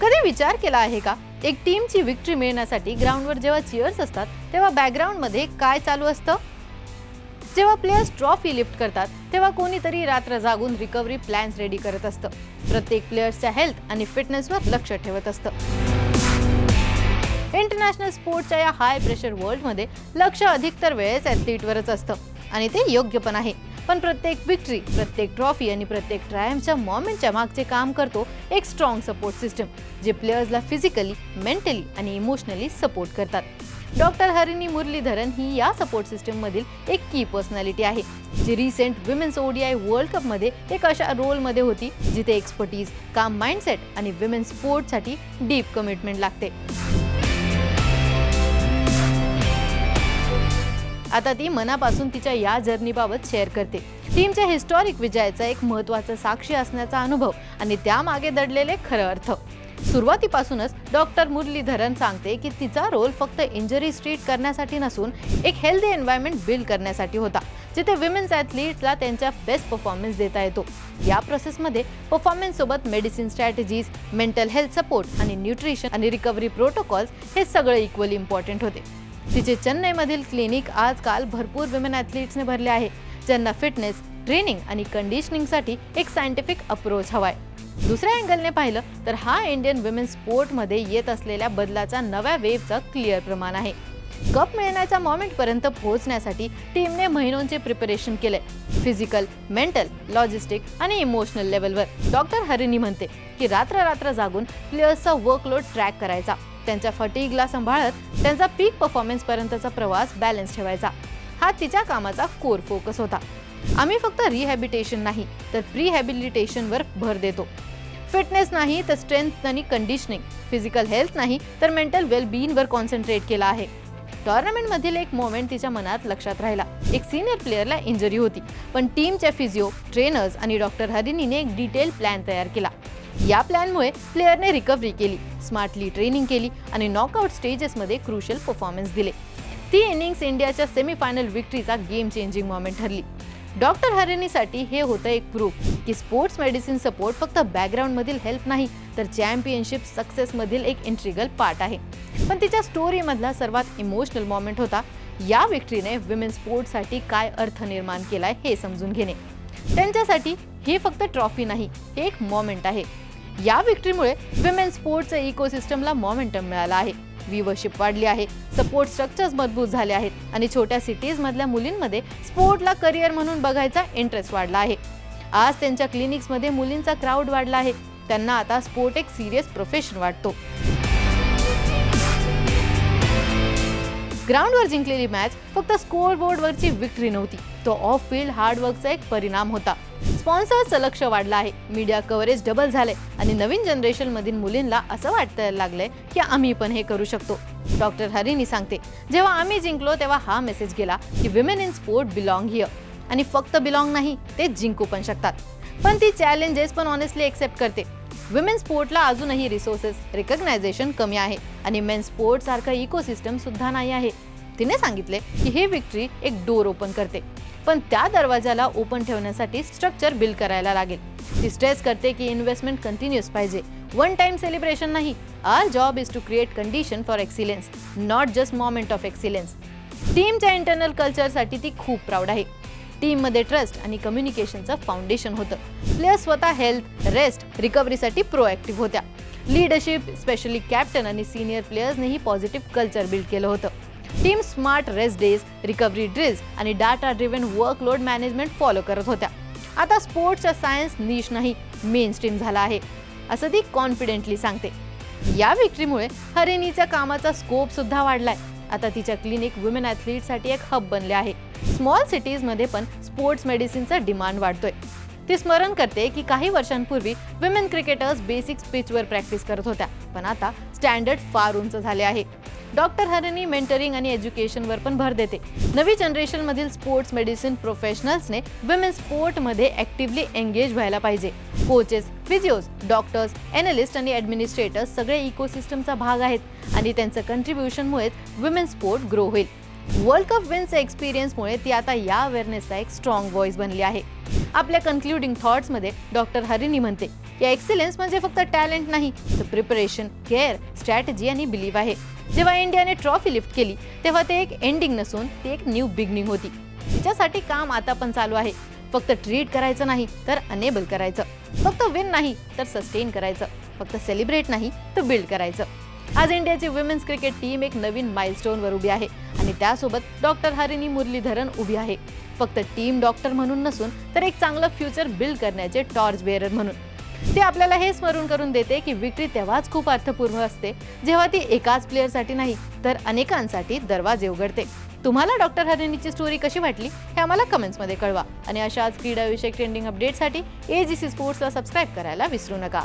कधी विचार केला आहे का? एक टीमची विक्ट्री मिळण्यासाठी ग्राउंडवर जेव्हा चिअर्स असतात तेव्हा बॅकग्राऊंडमध्ये काय चालू असतं? जेव्हा प्लेयर्स ट्रॉफी लिफ्ट करतात तेव्हा कोणीतरी रात्र जागून रिकव्हरी प्लॅन्स रेडी करत असतं. प्रत्येक प्लेयर्सच्या हेल्थ आणि फिटनेसवर लक्ष ठेवत असतं. इंटरनॅशनल स्पोर्टच्या या हाय प्रेशर वर्ल्डमध्ये लक्ष अधिकतर वेळेस ॲथलीटवरच असतं. आणि ते योग्य पण आहे. पण प्रत्येक विक्ट्री प्रत्येक ट्रॉफी आणि प्रत्येक ट्रायमच्या मॉमेंटच्या मागचे काम करतो एक स्ट्रॉंग सपोर्ट सिस्टम जे प्लेयर्सला फिजिकली मेंटली आणि इमोशनली सपोर्ट करतात. डॉक्टर हरिणी मुरलीधरन ही या सपोर्ट सिस्टम मधील एक की पर्सनॅलिटी आहे जी रिसेंट विमेन्स ओडीआय वर्ल्ड कपमध्ये एक अशा रोलमध्ये होती जिथे एक्सपर्टीज काम माइंडसेट आणि विमेन्स स्पोर्टसाठी डीप कमिटमेंट लागते. आता ती मनापासून तिच्या या जर्नीबाबत शेअर करते. टीमच्या हिस्टॉरिक विजयाचा एक महत्त्वाचा साक्षी असण्याचा अनुभव आणि त्यामागे दडलेले खरं अर्थ. सुरुवातीपासूनच डॉक्टर मुरलीधरन सांगते की तिचा रोल फक्त इंजरी स्ट्रीट करण्यासाठी नसून एक हेल्दी एन्व्हायरमेंट बिल्ड करण्यासाठी होता जिथे विमेन्स ॲथलीट्सला त्यांच्या बेस्ट परफॉर्मन्स देता येतो. या प्रोसेसमध्ये परफॉर्मन्ससोबत medicine strategies mental health support आणि न्यूट्रिशन आणि रिकव्हरी प्रोटोकॉल्स हे सगळे इक्वली इम्पॉर्टंट होते. तिचे चेन्नईमधील क्लिनिक आजकाल भरपूर विमेन ॲथलीट्सने भरले आहे ज्यांना फिटनेस ट्रेनिंग आणि कंडिशनिंगसाठी एक सायंटिफिक अप्रोच हवाय. दुसऱ्या अँगलने पाहिलं तर हा इंडियन विमेन स्पोर्टमध्ये येत असलेल्या बदलाचा नव्या वेव्हचा क्लिअर प्रमाण आहे. कप मिळण्याच्या मोमेंटपर्यंत पोहोचण्यासाठी टीमने महिनोंचे प्रिपरेशन केले फिजिकल मेंटल लॉजिस्टिक आणि इमोशनल लेवलवर डॉक्टर हरिणी म्हणते की रात्र रात्र जागून प्लेयर्सचा वर्कलोड ट्रॅक करायचा. त्यांच्या फटीगला सांभाळत त्यांचा पीक परफॉर्मन्स पर्यंतचा प्रवास बॅलन्स ठेवायचा. हा तिच्या कामाचा कोर फोकस होता. आम्ही फक्त रिहॅबिटेशन नाही तर प्रिहॅबिलिटेशनवर भर देतो. फिटनेस नाही तर स्ट्रेंथ आणि कंडिशनिंग फिजिकल हेल्थ नाही तर मेंटल वेलबिईंगवर कॉन्सन्ट्रेट केला आहे. टॉर्नामेंटमधील एक मोमेंट तिच्या मनात लक्षात राहिला. एक सिनियर प्लेअरला इंजरी होती. पण टीमच्या फिजिओ ट्रेनर्स आणि डॉक्टर हरिनीने एक डिटेल प्लॅन तयार केला. या प्लॅनमुळे प्लेअरने रिकव्हरी केली स्मार्टली ट्रेनिंग केली आणि नॉकआउट स्टेजेसमध्ये क्रुशियल परफॉर्मन्स दिले. ती इनिंग्स इंडियाच्या सेमीफायनल विक्ट्रीचा गेम चेंजिंग मोमेंट ठरली. डॉक्टर हरिणीसाठी हे होतं एक प्रूफ की स्पोर्ट्स मेडिसिन सपोर्ट फक्त बॅकग्राऊंडमधील हेल्प नाही तर चॅम्पियनशिप सक्सेसमधील एक इंट्रिगल पार्ट आहे. पण तिच्या स्टोरीमधला सर्वात इमोशनल मोमेंट होता या विक्ट्रीने विमेन स्पोर्ट्ससाठी काय अर्थ निर्माण केलाय हे समजून घेणे. त्यांच्यासाठी हे फक्त ट्रॉफी नाही हे एक मोमेंट आहे. या विक्ट्रीमुळे विमेन स्पोर्ट्सच्या इकोसिस्टमला मॉमेंटम मिळाला आहे. व्ह्युअरशिप वाढली आहे. सपोर्ट स्ट्रक्चर्स मजबूत झाले आहेत. आणि छोट्या सिटीज मधल्या मुलींमध्ये स्पोर्टला करिअर म्हणून बघायचा इंटरेस्ट वाढला आहे. आज त्यांच्या क्लिनिक्समध्ये मुलींचा क्राऊड वाढला आहे. त्यांना आता स्पोर्ट एक सिरियस प्रोफेशन वाटतो. ग्राउंडवर जिंकलेली मॅच फक्त स्कोअर बोर्डवरची विक्ट्री नव्हती. तो ऑफ फील्ड हार्डवर्कचा एक परिणाम होता. स्पॉन्सर्सचं लक्ष वाढलं आहे. मीडिया कव्हरेज डबल झाले आणि नवीन जनरेशन मधील मुलींना असं वाटायला लागलंय की आम्ही पण हे करू शकतो. डॉक्टर हरिनी सांगते जेव्हा आम्ही जिंकलो तेव्हा हा मेसेज गेला की women in sport belong here आणि फक्त बिलॉंग नाही ते जिंकू पण शकतात. पण ती चॅलेंजेस पण ऑनेस्टली एक्सेप्ट करते. विमेन स्पोर्टला अजूनही रिसोर्सेस रिकग्नायझेशन कमी आहे आणि मेन स्पोर्ट सारखं इकोसिस्टम सुद्धा नाही आहे. तिने सांगितले की ही विक्ट्री एक डोर ओपन करते. पण त्या दरवाजाला ओपन ठेवण्यासाठी स्ट्रक्चर बिल्ड करायला लागेल. ती स्ट्रेस करते की इन्व्हेस्टमेंट कंटिन्युअस पाहिजे. वन टाइम सेलिब्रेशन नाही. Our job is to create condition for excellence not just moment of excellence टीमच्या इंटरनल कल्चरसाठी ती खूप प्राऊड आहे. टीममध्ये ट्रस्ट आणि कम्युनिकेशनचं फाउंडेशन होतं. प्लेयर्स स्वतः हेल्थ रेस्ट रिकव्हरीसाठी प्रोॲक्टिव्ह होत्या. लीडरशिप स्पेशली कॅप्टन आणि सिनियर प्लेयर्सनेही पॉझिटिव्ह कल्चर बिल्ड केलं होतं. Team smart rest days recovery drills आणि data driven workload management follow करत होत्या. आता स्पोर्ट्सचा सायन्स निश नाही मेन स्ट्रीम झाला आहे असं ती कॉन्फिडेंटली सांगते. या विक्रीमुळे हरिणीच्या कामाचा स्कोप सुद्धा वाढलाय. आता तिच्या क्लिनिक वुमेन ॲथलीटसाठी एक हब बनले आहे. स्मॉल सिटीजमध्ये पण स्पोर्ट्स मेडिसिनचा डिमांड वाढतोय. ती स्मरण करते की काही वर्षांपूर्वी विमेन क्रिकेटर्स बेसिक पिचवर प्रॅक्टिस करत होत्या. पण आता स्टँडर्ड फार उंच झाले आहे. डॉक्टर हरणी मेंटरिंग आणि एज्युकेशनवर पण भर देते. नवी जनरेशनमधील स्पोर्ट्स मेडिसिन प्रोफेशनल्सने विमेन स्पोर्टमध्ये ॲक्टिव्हली एंगेज व्हायला पाहिजे. कोचेस फिजिओज डॉक्टर्स एनालिस्ट आणि ॲडमिनिस्ट्रेटर्स सगळे इकोसिस्टमचा भाग आहेत. आणि त्यांचं कंट्रीब्युशनमुळेच विमेन स्पोर्ट ग्रो होईल. वर्ल्ड कप विन्स एक्सपिरियन्समुळे ती आता या अवेअरनेसचा एक स्ट्रॉंग व्हॉइस बनली आहे. आपल्या कन्क्लुडिंग थॉट्समध्ये डॉक्टर हरिणी म्हणते या एक्सिलन्स म्हणजे फक्त टॅलेंट नाही तर प्रिपरेशन केअर स्ट्रॅटजी आणि बिलीव्ह आहे. जेव्हा इंडियाने ट्रॉफी लिफ्ट केली तेव्हा ते एक एंडिंग नसून ती एक न्यू बिगनिंग होती. तिच्यासाठी काम आता पण चालू आहे. फक्त ट्रीट करायचं नाही तर अनेबल करायचं. फक्त विन नाही तर सस्टेन करायचं. फक्त सेलिब्रेट नाही तर बिल्ड करायचं. आज इंडियाची विमेन्स क्रिकेट टीम एक नवीन माइलस्टोनवर उभी आहे. आणि त्यासोबत डॉक्टर हरिणी मुरलीधरन उभी आहे. फक्त टीम डॉक्टर म्हणून नसून तर एक चांगलं फ्युचर बिल्ड करण्याचे टॉर्च बेअरर म्हणून. ते आपल्याला हे स्मरून करून देते की विक्री तेव्हाच खूप अर्थपूर्ण असते जेव्हा ती एकाच प्लेअरसाठी नाही तर अनेकांसाठी दरवाजे उघडते. तुम्हाला डॉक्टर हरिणीची स्टोरी कशी वाटली हे आम्हाला कमेंट्समध्ये कळवा. आणि अशाच क्रीडाविषयक ट्रेंडिंग अपडेटसाठी ए जी सी स्पोर्ट्सला सबस्क्राईब करायला विसरू नका.